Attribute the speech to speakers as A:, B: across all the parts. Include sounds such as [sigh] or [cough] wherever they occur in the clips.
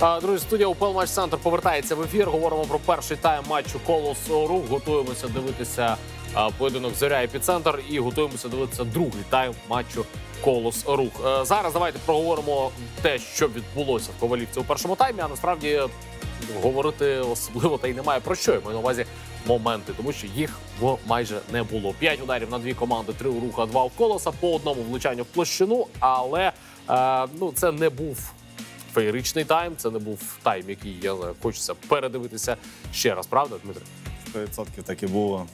A: Друзі, студія УПЛ Матч Центр повертається в ефір. Говоримо про перший тайм матчу Колос Рух. Готуємося дивитися поєдинок Зоря Епіцентр і готуємося дивитися другий тайм матчу Колос Рух. Е, Зараз давайте проговоримо те, що відбулося в Ковалівці у першому таймі. А насправді говорити особливо та й немає про що. Я маю на увазі моменти, тому що їх майже не було. П'ять ударів на дві команди, три у руха, два у колоса, по одному влучанню в площину. Але е, ну це не був феєричний тайм. Це не був тайм, який я хочеться передивитися ще раз. Правда, Дмитро?
B: 100% так і було.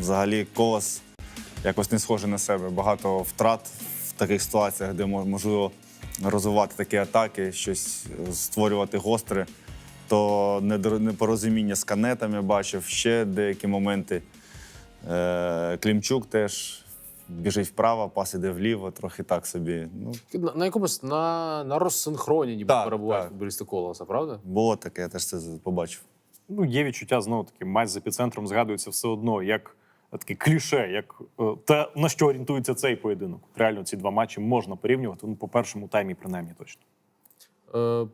B: Взагалі, колос якось не схожий на себе. Багато втрат в таких ситуаціях, де можливо розвивати такі атаки, щось створювати гостре. То непорозуміння з канетом я бачив ще деякі моменти. Е, Клімчук теж біжить вправо, пас іде вліво, трохи так собі. Ну,
A: На, на якомусь на, на розсинхроні ніби
B: Так,
A: перебувають
B: так.
A: футболісти колоса, правда?
B: було таке, я теж це побачив.
C: Ну, є відчуття знову таки, матч з епіцентром згадується все одно як таке кліше, як е, те, на що орієнтується цей поєдинок. Реально ці два матчі можна порівнювати. Ну, по першому таймі, принаймні, точно.
A: Е,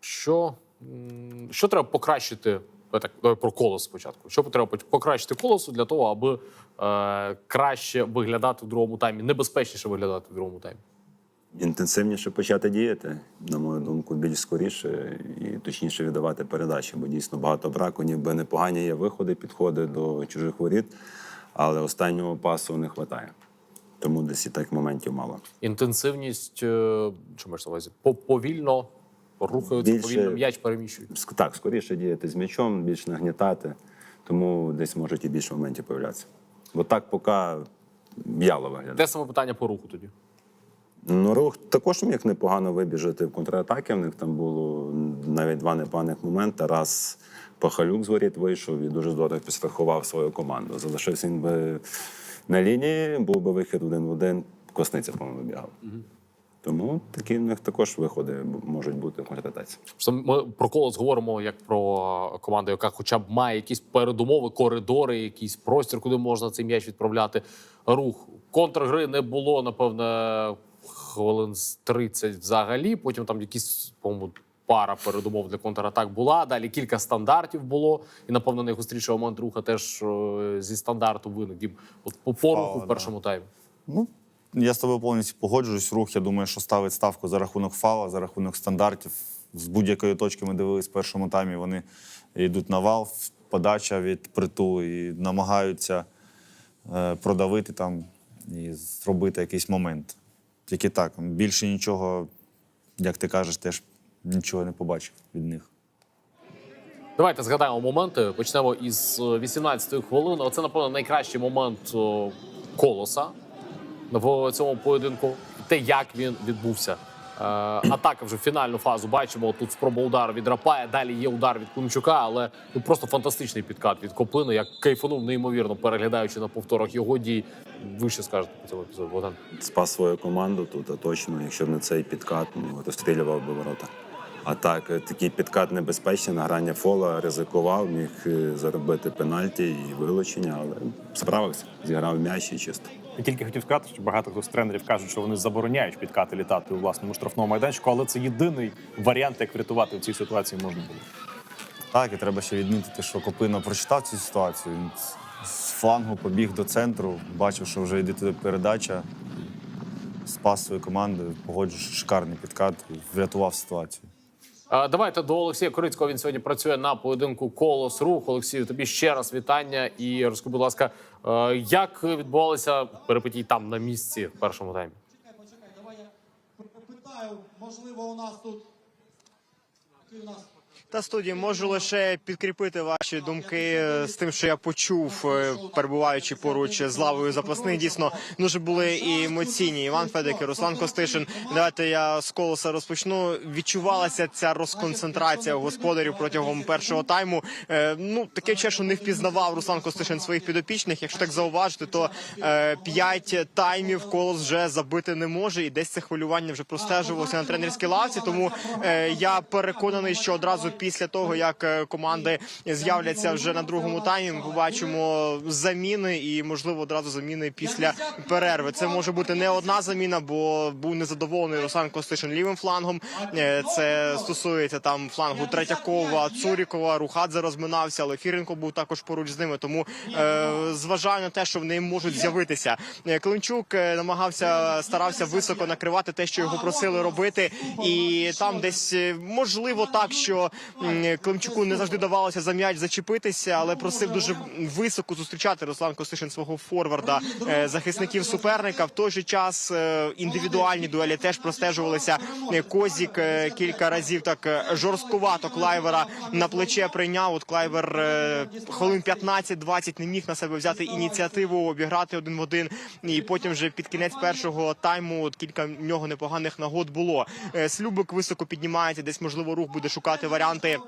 A: що, м, що треба покращити? Так, давай про колос спочатку. Що треба покращити колосу для того, аби е, краще виглядати в другому таймі, небезпечніше виглядати в другому таймі?
D: інтенсивніше почати діяти, на мою думку, більш скоріше і точніше віддавати передачі, бо дійсно багато браку, ніби непогані є виходи, підходи до чужих воріт, але останнього пасу не вистачає. Тому десь і так моментів мало.
A: Інтенсивність, е, що маєш на увазі? По- Повільно рухаються,
D: Більше-
A: повільно м'яч переміщують.
D: Так, скоріше діяти з м'ячом, більш нагнітати, тому десь можуть і більше моментів появлятися. Бо так поки в'яло виглядає.
A: Де саме питання по руху тоді?
D: Ну, рух також міг непогано вибіжати в контратаки. В них там було навіть два непоганих моменти. Раз Пахалюк з воріт вийшов і дуже здорово підстрахував свою команду. Залишився він би на лінії, був би вихід один в один, Косниця, по-моєму, вибігав. Тому такі в них також виходи можуть бути в контратаці.
A: Ми про колос говоримо як про команду, яка хоча б має якісь передумови, коридори, якийсь простір, куди можна цей м'яч відправляти. Рух контргри не було, напевне, хвилин з 30 взагалі. Потім там якісь, по-моєму, пара передумов для контратак була. Далі кілька стандартів було. І, напевно, найгостріший момент руха теж е, зі стандарту виник. От по поруху в першому таймі.
B: Ну, я з тобою повністю погоджуюсь. Рух, я думаю, що ставить ставку за рахунок фала, за рахунок стандартів. З будь-якої точки ми дивились в першому таймі. Вони йдуть на вал, подача від притулу і намагаються е, продавити там і зробити якийсь момент. Тільки так. Більше нічого, як ти кажеш, теж нічого не побачив від них.
A: Давайте згадаємо моменти. Почнемо із е, 18-ї хвилини. Оце, напевно, найкращий момент колоса в цьому поєдинку. Те, як він відбувся. Е, Атака вже фінальну фазу бачимо. Тут спроба удару від Рапая. Далі є удар від Климчука, але ну просто фантастичний підкат від Коплини. Як кайфанув неймовірно, переглядаючи на повторах його дій. Ви що скажете по цьому епізоду? Богдан?
D: Спас свою команду тут, а точно, якщо б не цей підкат, ну, розстрілював би ворота. А так, е, такий підкат небезпечний, награння фола, ризикував, міг е, заробити пенальті і вилучення, але справився, зіграв м'яч і чисто.
C: Я тільки хотів сказати, що багато хто з тренерів кажуть, що вони забороняють підкати літати у власному штрафному майданчику, але це єдиний варіант, як врятувати в цій ситуації можна було.
B: Так, і треба ще відмітити, що Копино прочитав цю ситуацію. Він з- флангу побіг до центру, бачив, що вже йде туди передача, спас свою команду, погоджуєш шикарний підкат, врятував ситуацію.
A: Давайте до Олексія Корицького. Він сьогодні працює на поєдинку Колос Рух. Олексію, тобі ще раз вітання. І розкажи, будь ласка, як відбувалися перепитій там на місці в першому таймі?
E: Почекай, почекай, давай я питаю, можливо, у нас тут. Який у нас
F: Та студії можу лише підкріпити ваші думки е, з тим, що я почув, е, перебуваючи поруч з лавою запасних. Дійсно дуже були і емоційні. Іван Федик, і Руслан Костишин. Давайте я з колоса розпочну. Відчувалася ця розконцентрація господарів протягом першого тайму. Е, Ну таке відчуття, що не впізнавав Руслан Костишин своїх підопічних. Якщо так зауважити, то п'ять таймів колос вже забити не може, і десь це хвилювання вже простежувалося на тренерській лавці. Тому я переконаний, що одразу після того, як е, команди з'являться вже на другому таймі, ми побачимо заміни і можливо одразу заміни після перерви. Це може бути не одна заміна, бо був незадоволений Руслан Костишин лівим флангом. Е, Це стосується там флангу Третьякова, Цурікова, Рухадзе розминався, але Фіренко був також поруч з ними. Тому е, зважаю на те, що вони можуть з'явитися. Е, Клинчук намагався старався високо накривати те, що його просили робити, і там десь можливо так, що Климчуку не завжди давалося за м'яч зачепитися, але просив дуже високо зустрічати Руслан Костишин свого форварда е, захисників суперника. В той же час е, індивідуальні дуелі теж простежувалися. Е, Козік е, кілька разів так е, жорсткувато Клайвера на плече прийняв. От Клайвер е, хвилин 15-20 не міг на себе взяти ініціативу, обіграти один в один. І потім вже під кінець першого тайму от кілька в нього непоганих нагод було. Е, Слюбик високо піднімається, десь можливо рух буде шукати варіанти.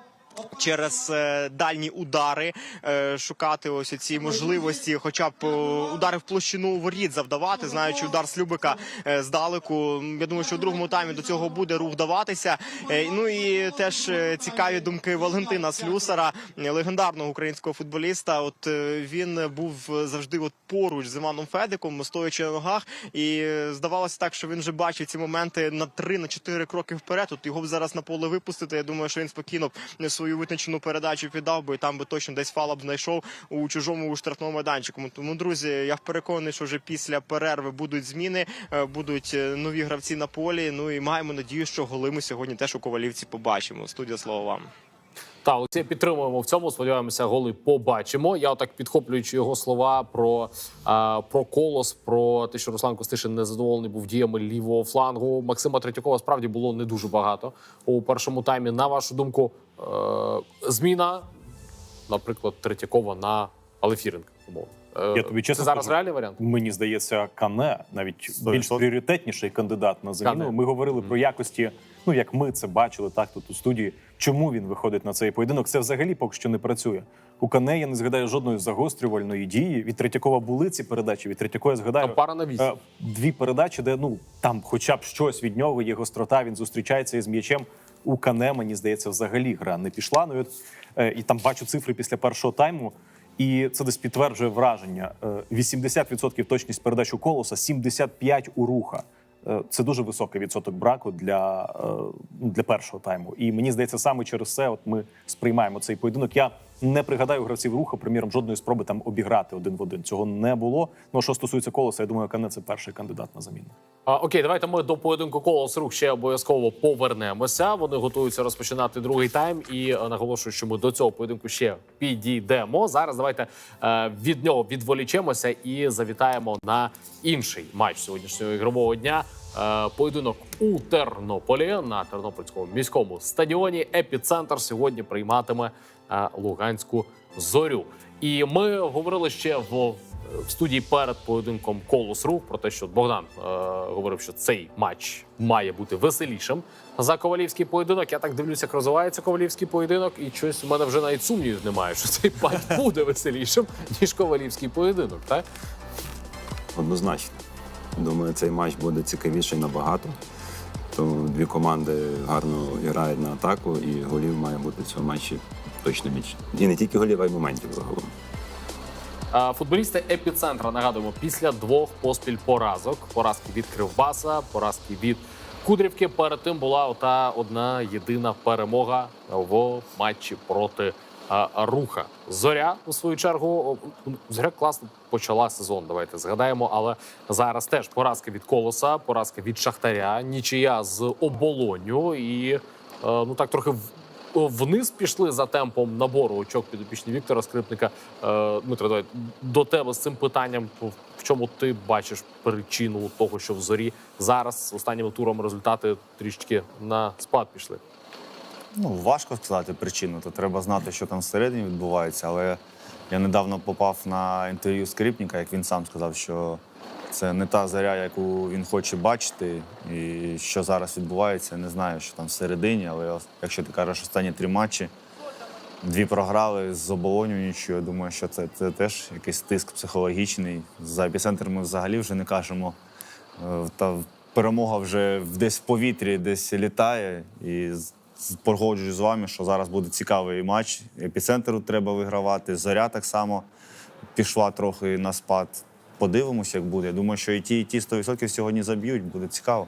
F: Через е, дальні удари е, шукати ось ці можливості, хоча б е, удари в площину воріт завдавати, знаючи удар Слюбика здалеку. Я думаю, що в другому таймі до цього буде рух даватися. Ну і теж цікаві думки Валентина Слюсара, легендарного українського футболіста. От він був завжди от поруч з Іваном Федиком, стоячи на ногах, і здавалося так, що він вже бачив ці моменти на три на чотири кроки вперед. От його б зараз на поле випустити. Я думаю, що він спокійно б свою витончену передачу піддав би і там би точно десь фала б знайшов у чужому у штрафному майданчику. Тому, друзі, я переконаний, що вже після перерви будуть зміни, е, будуть е, нові гравці на полі. Ну і маємо надію, що голи ми сьогодні теж у ковалівці побачимо. Студія слово вам.
A: Та Олексія підтримуємо в цьому. Сподіваємося, голи побачимо. Я отак підхоплюючи його слова про, а, про колос, про те, що Руслан Костишин незадоволений був діями лівого флангу. Максима Третьякова справді було не дуже багато у першому таймі. На вашу думку, е, зміна, наприклад, Третьякова на Алефіренка. умовно. Е,
C: Я тобі чесно
A: це зараз
C: скажу,
A: реальний варіант.
C: Мені здається, Кане навіть
B: Сто
C: більш пріоритетніший кандидат на заміну.
A: Кане.
C: Ми говорили про якості. Ну як ми це бачили так тут у студії. Чому він виходить на цей поєдинок? Це взагалі поки що не працює. У Кане я не згадаю жодної загострювальної дії. Від Третьякова були ці передачі. Від Третьякова я згадаю
A: Там пара на вісім.
C: е, дві передачі, де ну там, хоча б щось від нього, є гострота. Він зустрічається із м'ячем. У Кане, мені здається, взагалі гра не пішла. Ну от, е, і там бачу цифри після першого тайму. І це десь підтверджує враження. Е, 80% точність передач колоса, 75% у руха. Е, Це дуже високий відсоток браку для, е, ну, для першого тайму. І мені здається, саме через це от ми сприймаємо цей поєдинок. Я не пригадаю гравців руха, приміром, жодної спроби там обіграти один в один. Цього не було. Ну що стосується колоса, я думаю, Кане це перший кандидат на заміну.
A: А, окей, давайте ми до поєдинку колос рух ще обов'язково повернемося. Вони готуються розпочинати другий тайм. І е, наголошую, що ми до цього поєдинку ще підійдемо. Зараз давайте е, від нього відволічемося і завітаємо на інший матч сьогоднішнього ігрового дня. Е, поєдинок у Тернополі на Тернопільському міському стадіоні. Епіцентр сьогодні прийматиме Луганську зорю. І ми говорили ще в в студії перед поєдинком Колос Рух про те, що Богдан е, говорив, що цей матч має бути веселішим за ковалівський поєдинок. Я так дивлюся, як розвивається ковалівський поєдинок, і щось у мене вже навіть сумнівів немає, що цей матч [laughs] буде веселішим ніж ковалівський поєдинок. Так
D: Однозначно. Думаю, цей матч буде цікавіший набагато. То дві команди гарно грають на атаку, і голів має бути в цьому матчі точно більше. І не тільки голів, а й моментів загалом.
A: Футболісти епіцентра нагадуємо після двох поспіль поразок. Поразки від Кривбаса, поразки від Кудрівки. Перед тим була ота одна єдина перемога в матчі проти руха. Зоря у свою чергу о, зоря класно почала сезон. Давайте згадаємо. Але зараз теж поразки від колоса, поразки від Шахтаря, нічия з оболонню і е, ну так трохи в вниз пішли за темпом набору очок підопічні Віктора Скрипника. Е, Дмитро, давай до тебе з цим питанням. В чому ти бачиш причину того, що в зорі зараз останніми турами результати трішки на спад пішли?
B: Ну, важко сказати причину, то треба знати, що там всередині відбувається. Але я недавно попав на інтерв'ю Скрипника, як він сам сказав, що це не та заря, яку він хоче бачити. І що зараз відбувається, не знаю, що там всередині, але якщо ти кажеш останні три матчі, дві програли з оболоню. Я думаю, що це, це теж якийсь тиск психологічний. За епіцентр ми взагалі вже не кажемо. Е, Та перемога вже десь в повітрі, десь літає. І погоджуюсь з вами, що зараз буде цікавий матч. Епіцентру треба вигравати. Зоря так само пішла трохи на спад. Подивимося, як буде. Думаю, що і ті, і ті 100% сьогодні заб'ють, буде цікаво.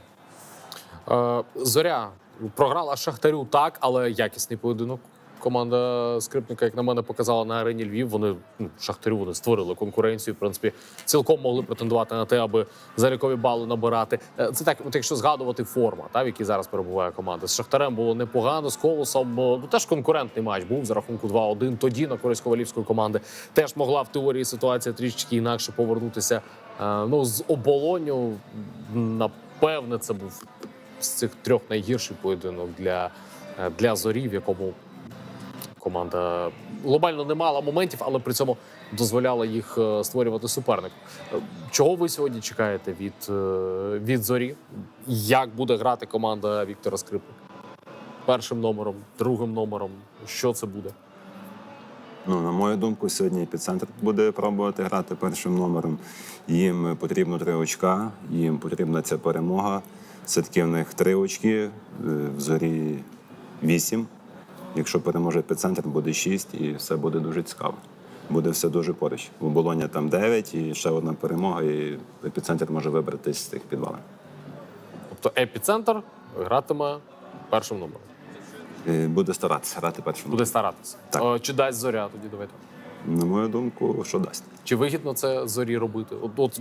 A: Е, Зоря програла Шахтарю так, але якісний поєдинок. Команда скрипника, як на мене, показала на арені Львів. Вони ну, Шахтарю вони створили конкуренцію. В принципі, цілком могли претендувати на те, аби залікові бали набирати. Е, Це так, от якщо згадувати форма, та, в якій зараз перебуває команда. З Шахтарем було непогано, з колосом ну, теж конкурентний матч був за рахунку 2-1. Тоді на користь ковалівської команди теж могла в теорії ситуація трішечки інакше повернутися. Е, Ну з оболоню, напевне, це був з цих трьох найгірший поєдинок для, е, для зорі, якому команда глобально не мала моментів, але при цьому дозволяла їх е, створювати суперник. Е, Чого ви сьогодні чекаєте від, е, від зорі? Як буде грати команда Віктора Скрипника? Першим номером, другим номером. Що це буде?
D: Ну, на мою думку, сьогодні епіцентр буде пробувати грати першим номером. Їм потрібно три очка, їм потрібна ця перемога. Все-таки в них три очки, в зорі вісім. Якщо переможе епіцентр, буде шість, і все буде дуже цікаво. Буде все дуже поруч. У Болоня там 9 і ще одна перемога, і епіцентр може вибратись з тих підвалів.
A: Тобто епіцентр гратиме першим номером.
D: Е, Буде старатися грати першим
A: Буде старатися.
D: Так.
A: Е, Чи дасть зоря тоді давайте?
D: На мою думку, що дасть.
A: Чи вигідно це зорі робити? От, от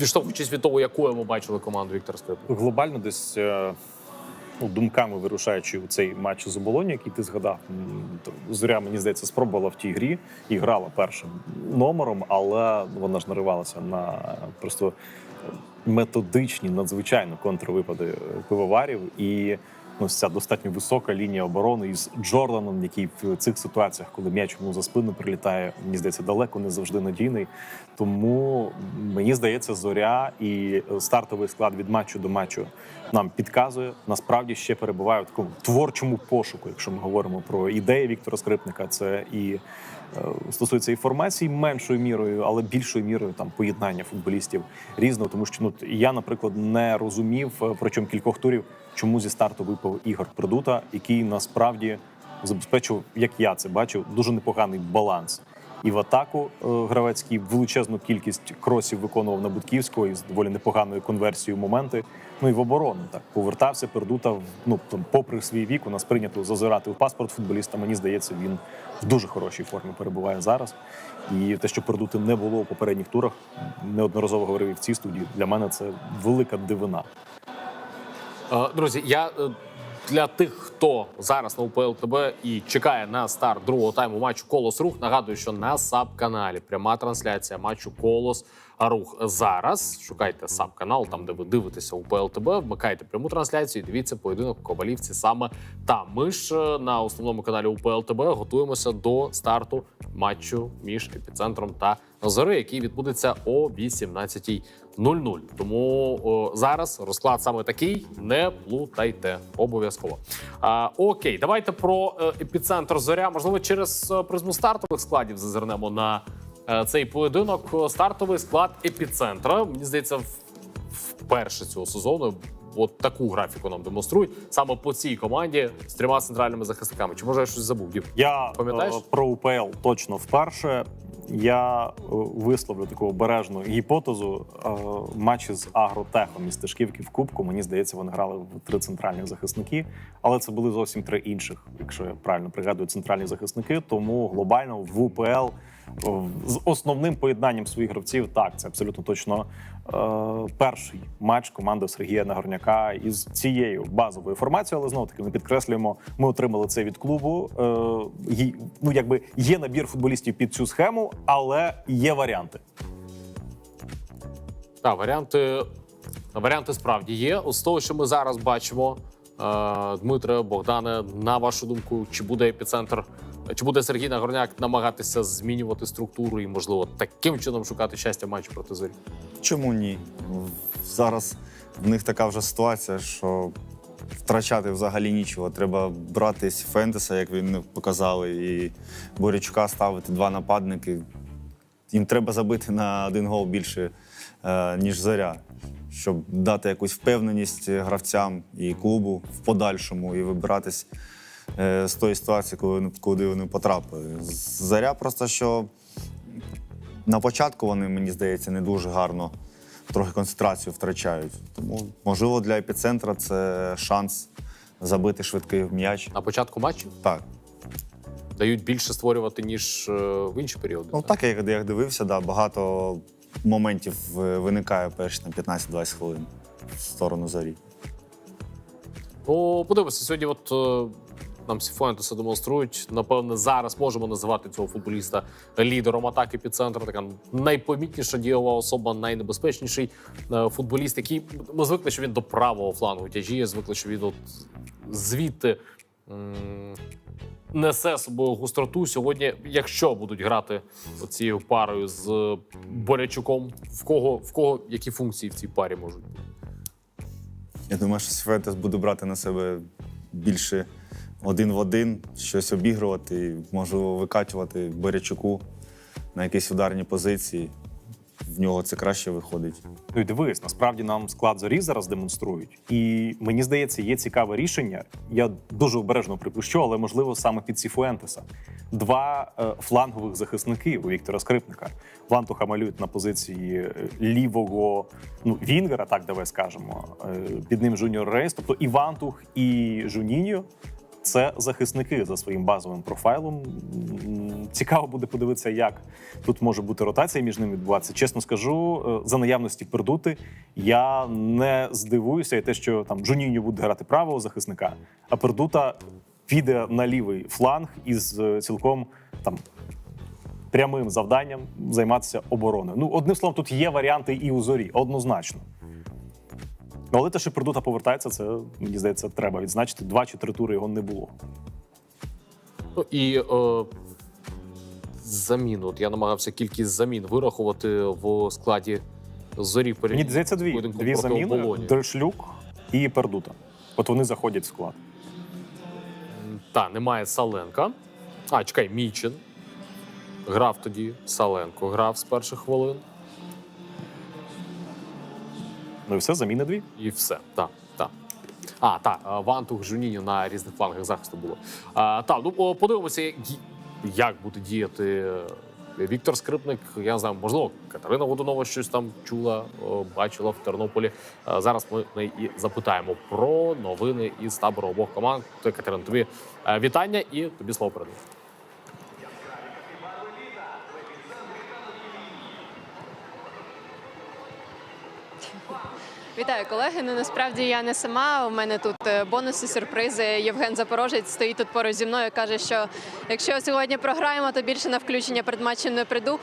A: відштовхуючись від того, якою ми бачили команду Віктора Скрипника.
C: глобально десь е, ну, думками вирушаючи у цей матч з оболоні, який ти згадав, зоря, мені здається, спробувала в тій грі і грала першим номером, але вона ж наривалася на просто методичні, надзвичайно контрвипади е, пивоварів. І ну, ця достатньо висока лінія оборони із Джорданом, який в цих ситуаціях, коли м'яч йому за спину прилітає, мені здається, далеко не завжди надійний. Тому мені здається, зоря і стартовий склад від матчу до матчу нам підказує. Насправді ще перебуває в такому творчому пошуку, якщо ми говоримо про ідеї Віктора Скрипника. Це і е, стосується і формації меншою мірою, але більшою мірою там поєднання футболістів різного. Тому що ну я, наприклад, не розумів е, протягом кількох турів, чому зі старту випав Ігор Продута, який насправді забезпечив, як я це бачив, дуже непоганий баланс. І в атаку е, гравецький величезну кількість кросів виконував на Будківського із доволі непоганою конверсією моменти. Ну і в оборону так повертався, пердута ну там, попри свій вік, у нас прийнято зазирати в паспорт футболіста. Мені здається, він в дуже хорошій формі перебуває зараз. І те, що пердути не було у попередніх турах, неодноразово говорив і в цій студії. Для мене це велика дивина.
A: Е, Друзі, я е, для тих, хто зараз на УПЛ ТБ і чекає на старт другого тайму матчу Колос Рух. Нагадую, що на САП каналі пряма трансляція матчу Колос Рух зараз. Шукайте САП канал, там де ви дивитеся УПЛ ТБ, вмикайте пряму трансляцію. і Дивіться поєдинок Ковалівці саме там. Ми ж е, на основному каналі УПЛ ТБ готуємося до старту матчу між епіцентром та Зори, який відбудеться о 18.00. Тому о, зараз розклад саме такий. Не плутайте обов'язково. А, окей, давайте про е, епіцентр зоря. Можливо, через е, призму стартових складів зазирнемо на е, цей поєдинок. Стартовий склад епіцентра. Мені здається, вперше цього сезону. От таку графіку нам демонструють саме по цій команді з трьома центральними захисниками. Чи може я щось забув? Дім?
C: Я
A: Пам'ятаєш?
C: про УПЛ точно вперше. Я е, висловлю таку обережну гіпотезу. Е, Матчі з Агротехом із Стежківки в Кубку. Мені здається, вони грали в три центральних захисники, але це були зовсім три інших, якщо я правильно пригадую, центральні захисники. Тому глобально в УПЛ з основним поєднанням своїх гравців так це абсолютно точно е, перший матч команди Сергія Нагорняка із цією базовою формацією. Але знову таки ми підкреслюємо, ми отримали це від клубу. Е, ну якби є набір футболістів під цю схему, але є варіанти.
A: Так, варіанти, варіанти справді є. З того, що ми зараз бачимо, е, Дмитре, Богдане, на вашу думку, чи буде епіцентр, чи буде Сергій Нагорняк намагатися змінювати структуру і, можливо, таким чином шукати щастя в матчі проти зорі?
B: Чому ні? Зараз в них така вже ситуація, що втрачати взагалі нічого. Треба брати з Фентеса, як він показали, і Борячука ставити два нападники. Їм треба забити на один гол більше, е, ніж зоря. щоб дати якусь впевненість гравцям і клубу в подальшому і вибиратись з тої ситуації, коли вони, куди вони потрапили. Заря просто що на початку вони, мені здається, не дуже гарно трохи концентрацію втрачають. Тому, можливо, для епіцентра це шанс забити швидкий м'яч.
A: На початку матчу
B: Так.
A: дають більше створювати, ніж е, в інші періоди.
B: Ну так, як я дивився, да, багато моментів е, виникає перші там, 15-20 хвилин в сторону зорі.
A: Ну, подивимося, сьогодні от е, нам Сіфуентеса демонструють. Напевне, зараз можемо називати цього футболіста лідером атаки під центр. Така найпомітніша дієва особа, найнебезпечніший е, футболіст, який ми звикли, що він до правого флангу тяжіє, звикли, що він от звідти. Несе собою гостроту сьогодні, якщо будуть грати цією парою з Борячуком, в кого в кого які функції в цій парі можуть?
B: Я думаю, що Сфентес буде брати на себе більше один в один, щось обігрувати, можливо, викачувати Борячуку на якісь ударні позиції. В нього це краще виходить.
C: Ну і дивись, насправді нам склад зорі зараз демонструють. І мені здається, є цікаве рішення. Я дуже обережно припущу, але можливо саме під Сіфуентеса. Два е, флангових захисники у Віктора Скрипника. Вантуха малюють на позиції е, лівого ну, Вінгера, так давай скажемо. Е, під ним Жуніор Рейс. Тобто і Вантух, і Жуніньо це захисники за своїм базовим профайлом. Цікаво буде подивитися, як тут може бути ротація між ними відбуватися. Чесно скажу, е, за наявності пердути я не здивуюся, і те, що там Жуніньо буде грати правого захисника, а пердута піде на лівий фланг із е, цілком там. Прямим завданням займатися обороною. Ну, одним словом, тут є варіанти і у зорі, однозначно. Ну, Але те, що Пердута повертається, це мені здається, треба відзначити. Два чи три тури його не було.
A: Ну і е, замін. От я намагався кількість замін вирахувати в складі зорі в
C: Мені здається, дві,
A: поєдинку
C: дві
A: проти
C: заміни
A: Оболоні.
C: Дершлюк і Пердута. От вони заходять в склад.
A: Та, немає Саленка. А, чекай, Мічин. Грав тоді. Саленко грав з перших хвилин.
C: Ну і все, заміни дві.
A: І все. Так, так. А, так, а, Вантух Жуніньо на різних флангах захисту було. А, так, ну подивимося, як- буде діяти е, Віктор Скрипник. Я не знаю, можливо, Катерина Водунова щось там чула, бачила в Тернополі. А, зараз ми неї і запитаємо про новини із табору обох команд. Катерина, тобі е, вітання і тобі слово передаю.
G: Вітаю, колеги. Ну насправді я не сама. У мене тут е, бонуси, сюрпризи. Євген Запорожець стоїть тут поруч зі мною. каже, що якщо сьогодні програємо, то більше на включення перед матчем не прийду.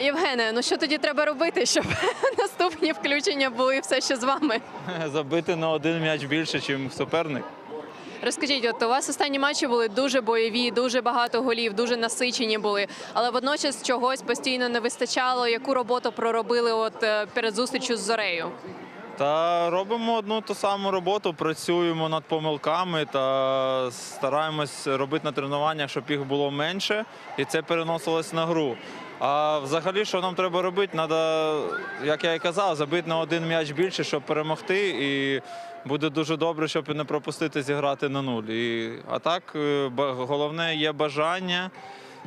G: Євгене, ну що тоді треба робити, [laughs] щоб наступні включення були все ще з вами? [laughs]
H: забити на один м'яч більше, ніж суперник.
G: Розкажіть, от у вас останні матчі були дуже бойові, дуже багато голів, дуже насичені були. Але водночас чогось постійно не вистачало. Яку роботу проробили от е, перед зустрічю з Зорею?
H: Та робимо одну ту саму роботу, працюємо над помилками та стараємось робити на тренуваннях, щоб їх було менше, і це переносилось на гру. А взагалі, що нам треба робити? Треба, як я і казав, забити на один м'яч більше, щоб перемогти. І буде дуже добре, щоб не пропустити зіграти на нуль. І, а так, е, головне є бажання.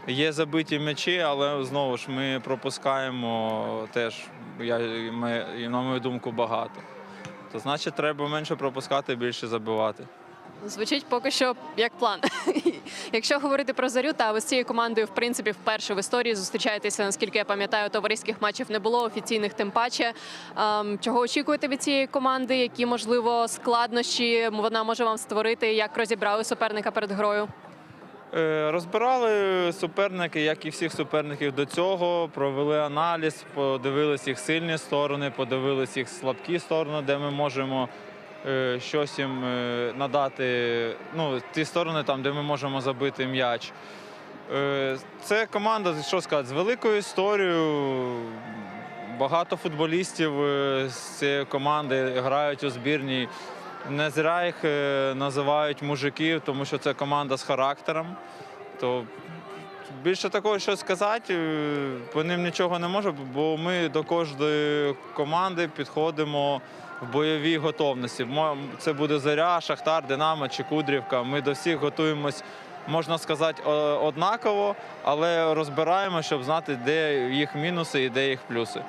H: Є забиті м'ячі, але знову ж ми пропускаємо теж, я, ми, на мою думку, багато. То значить, треба менше пропускати, більше забивати.
G: Звучить поки що як план. [laughs] Якщо говорити про зарю, та ви з цією командою, в принципі, вперше в історії зустрічаєтеся, наскільки я пам'ятаю, товариських матчів не було, офіційних тим паче. Ем, чого очікуєте від цієї команди? Які можливо складнощі вона може вам створити? Як розібрали суперника перед грою?
H: Е, Розбирали суперники, як і всіх суперників до цього, провели аналіз, подивились їх сильні сторони, подивились їх слабкі сторони, де ми можемо е, щось їм е, надати. Ну, ті сторони, там, де ми можемо забити м'яч. Це команда, що сказати, з великою історією. Багато футболістів з цієї команди грають у збірній. Не зря їх е, називають мужиків, тому що це команда з характером. То більше такого що сказати, е, по ним нічого не можу, бо ми до кожної команди підходимо в бойовій готовності. Це буде Зоря, Шахтар, Динамо чи Кудрівка. Ми до всіх готуємось, можна сказати, однаково, але розбираємо, щоб знати, де їх мінуси і де їх плюси.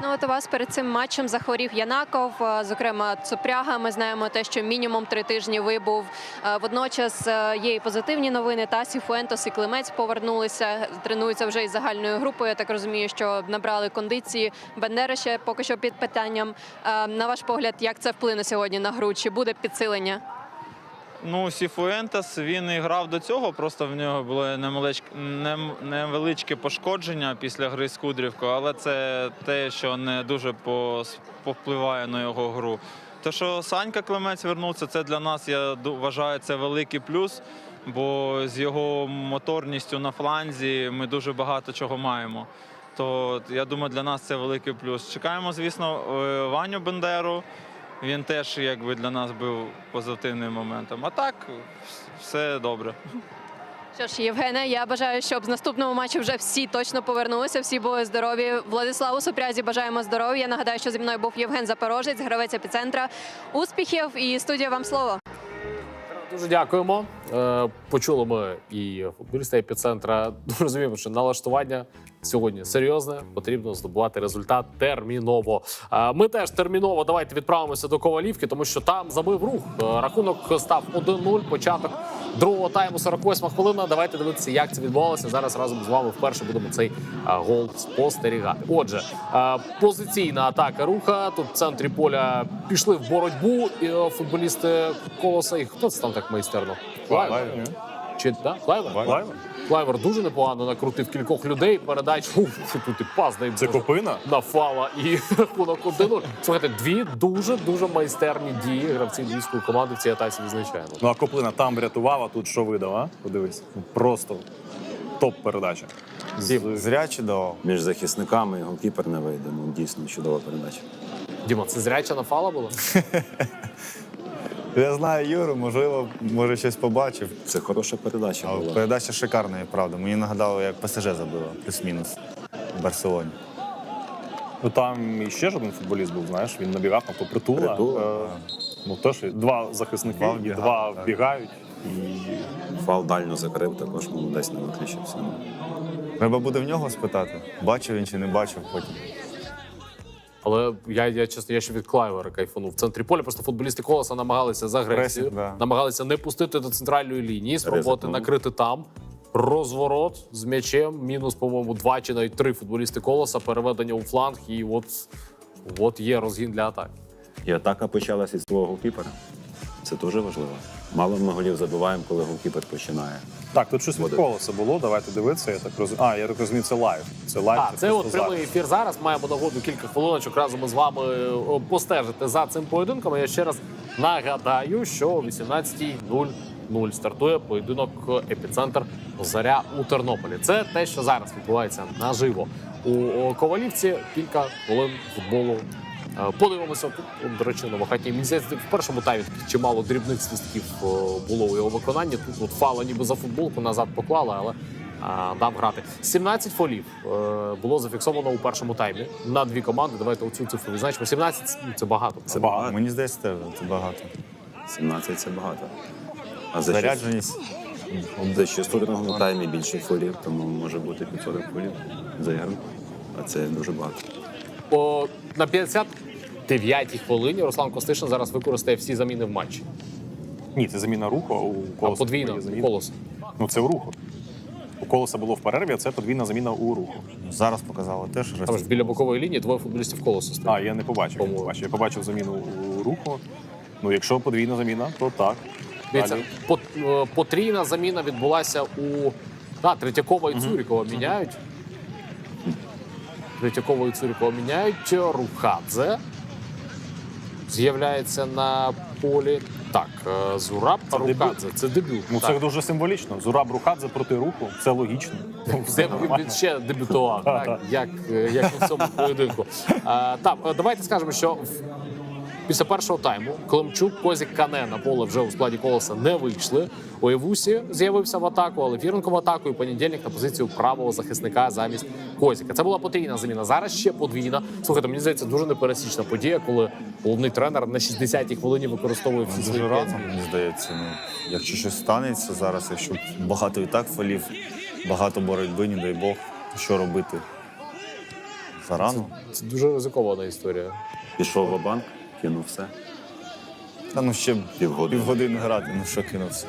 G: Ну от у вас перед цим матчем захворів Янаков, е, зокрема Цупряга. Ми знаємо те, що мінімум три тижні вибув. Е, Водночас е, є і позитивні новини. Тасі Фуентос і Климець повернулися, тренуються вже із загальною групою. Я так розумію, що набрали кондиції. Бендера ще поки що під питанням. На ваш погляд, як це вплине сьогодні на гру? Чи буде підсилення?
H: Ну, Сіфуентес він і грав до цього, просто в нього було невеличке пошкодження після гри з Кудрівкою, але це те, що не дуже повпливає на його гру. Те, що Санька Клемець вернувся, це для нас, я вважаю, це великий плюс, бо з його моторністю на фланзі ми дуже багато чого маємо. То я думаю, для нас це великий плюс. Чекаємо, звісно, е, Ваню Бендеру. Він теж якби для нас був позитивним моментом. А так все добре.
G: Що ж, Євгене, я бажаю, щоб з наступного матчу вже всі точно повернулися, всі були здорові. Владиславу Супрязі бажаємо здоров'я. Я нагадаю, що зі мною був Євген Запорожець, гравець епіцентра. Успіхів і студія вам слово.
A: Дуже дякуємо. Е, Почули ми і футболіста епіцентра. Розуміємо, що налаштування сьогодні серйозне. Потрібно здобувати результат терміново. Е, Ми теж терміново давайте відправимося до Ковалівки, тому що там забив рух. Е, Рахунок став 1-0. Початок другого тайму, 48 хвилина. Давайте дивитися, як це відбувалося. Зараз разом з вами вперше будемо цей е, гол спостерігати. Отже, позиційна атака руха. Тут в центрі поля пішли в боротьбу футболісти колоса. І хто це там так майстерно? Клайвер. Чи да? Клайвер?
C: Клайвер
A: дуже непогано накрутив кількох людей. Передач Уф, тут і пас дай
C: Це копина?
A: на фала і [laughs] рахунок 1-0. Слухайте, дві дуже дуже майстерні дії гравців львівської команди в цій атаці відзначаємо.
C: Ну а коплина там врятував, а тут що видав, а? Подивись. Просто топ передача.
B: З- Зряче давав.
D: Між захисниками і голкіпер не вийде. Ну, дійсно чудова передача.
A: Діма, це зряча на фала була? [laughs]
B: Я знаю Юру, можливо, може щось побачив.
D: Це хороша передача
B: А
D: була.
B: передача шикарна, і правда. Мені нагадало, як ПСЖ забила, плюс-мінус в Барселоні.
C: Ну там і ще ж один футболіст був, знаєш, він набігав на притула.
D: Притула,
C: Е, ну теж два захисники,
B: Два вбігали,
C: два
B: так.
C: вбігають. І
D: Фал дально закрив, також ну, десь не виключився.
B: Треба буде в нього спитати, бачив він чи не бачив потім.
A: Але я, я чесно, я ще від Клайвера кайфанув. В центрі поля просто футболісти колоса намагалися з агресією,
B: Пресінг, да.
A: намагалися не пустити до центральної лінії, спробувати
D: Ризикнули.
A: накрити там. Розворот з м'ячем, мінус, по-моєму, два чи навіть три футболісти колоса, переведення у фланг, і от, от є розгін для атаки.
D: І атака почалася із свого голкіпера. Це дуже важливо. Мало ми голів забиваємо, коли голкіпер починає.
C: так, тут щось від колоса було. Давайте дивитися. Я так розумію. А, я так розумію, це лайв. Це лайв.
A: А, це
C: просто
A: от прямий
C: зараз.
A: ефір зараз. Маємо нагоду кілька хвилиночок разом із вами е, постежити за цим поєдинком. Я ще раз нагадаю, що о 18.00 стартує поєдинок епіцентр Заря у Тернополі. Це те, що зараз відбувається наживо у Ковалівці. Кілька хвилин футболу. Е, Подивимося тут, до речі. Мені здається, в першому таймі чимало дрібних свистків е, було у його виконанні. Тут от фала ніби за футболку назад поклали, але а, дав грати. 17 фолів е, було зафіксовано у першому таймі на дві команди. Давайте оцю цифру відзначимо. 17 ну, це багато.
C: Це багато.
B: Мені здається, це багато.
D: 17 це багато. А за
B: Зарядженість.
D: За ще другому таймі більше фолів, тому може бути під 40 фолів за ігру. А це дуже багато.
A: О, на 59-й хвилині Руслан Костишин зараз використає всі заміни в матчі.
C: Ні, це заміна руху, у колоса.
A: подвійно
C: є заміна.
A: колос.
C: Ну це в руху. У колоса було в перерві, а це подвійна заміна у руху.
B: Зараз показали теж.
A: Там ж біля бокової лінії двоє футболістів колосу стоять.
C: А, я не побачив. Я, не побачив. я побачив заміну у руху. Ну, якщо подвійна заміна, то так.
A: Дивіться,
C: Далі.
A: е, потрійна заміна відбулася у да, Третьякова і Цурікова міняють. Третьякова і Цурікова міняють. Рухадзе з'являється на полі. Так, е, Зураб
C: Це
A: Рухадзе. Це дебют.
C: Ну,
A: так.
C: це дуже символічно. Зураб Рухадзе проти руху. Це логічно.
A: Це він ще дебютував, так, як, е, як у цьому поєдинку. А, так, е, давайте скажемо, що Після першого тайму Климчук, Козік, Кане на поле вже у складі колоса не вийшли. Оєвусі з'явився в атаку, але Фіренко в атаку і понедільник на позицію правого захисника замість Козіка. Це була потрійна заміна. Зараз ще подвійна. Слухайте, мені здається, дуже непересічна подія, коли головний тренер на 60-й хвилині використовує всі свої
B: Дуже мені здається. Ну, якщо щось станеться зараз, якщо багато і так фалів, багато боротьби, не дай Бог, що робити? Зарано?
A: Це дуже ризикована історія.
D: Пішов в банк, кинув все.
B: Та ну ще
D: Півгодини.
B: півгодини грати, ну що кинувся.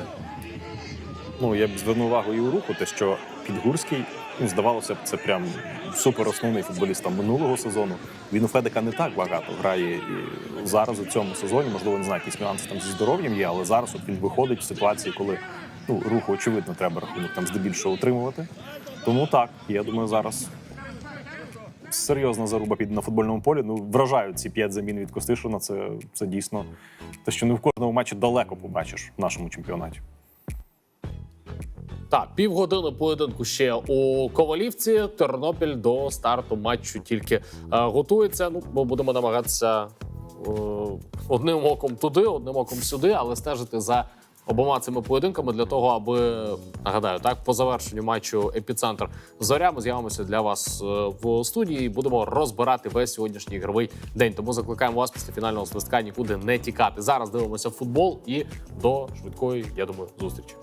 C: Ну, я б звернув увагу і у руху, те, що Підгурський, ну, здавалося б, це прям супер основний футболіст там минулого сезону. Він у Федека не так багато грає і зараз у цьому сезоні, можливо, не знаю, якісь нюанси там зі здоров'ям є, але зараз от він виходить в ситуації, коли ну, руху, очевидно, треба рахунок там здебільшого утримувати. Тому так, я думаю, зараз серйозна заруба піде на футбольному полі. Ну, вражають ці п'ять замін від Костишина. Це, це дійсно те, що не в кожному матчі далеко побачиш в нашому чемпіонаті.
A: Так, півгодини поєдинку ще у Ковалівці. Тернопіль до старту матчу тільки е, готується. Ну, ми будемо намагатися е, одним оком туди, одним оком сюди, але стежити за обома цими поєдинками для того, аби нагадаю, так по завершенню матчу епіцентр зоря ми з'явимося для вас е, в студії. і Будемо розбирати весь сьогоднішній ігровий день. Тому закликаємо вас після фінального свистка нікуди не тікати. Зараз дивимося футбол і до швидкої, я думаю, зустрічі.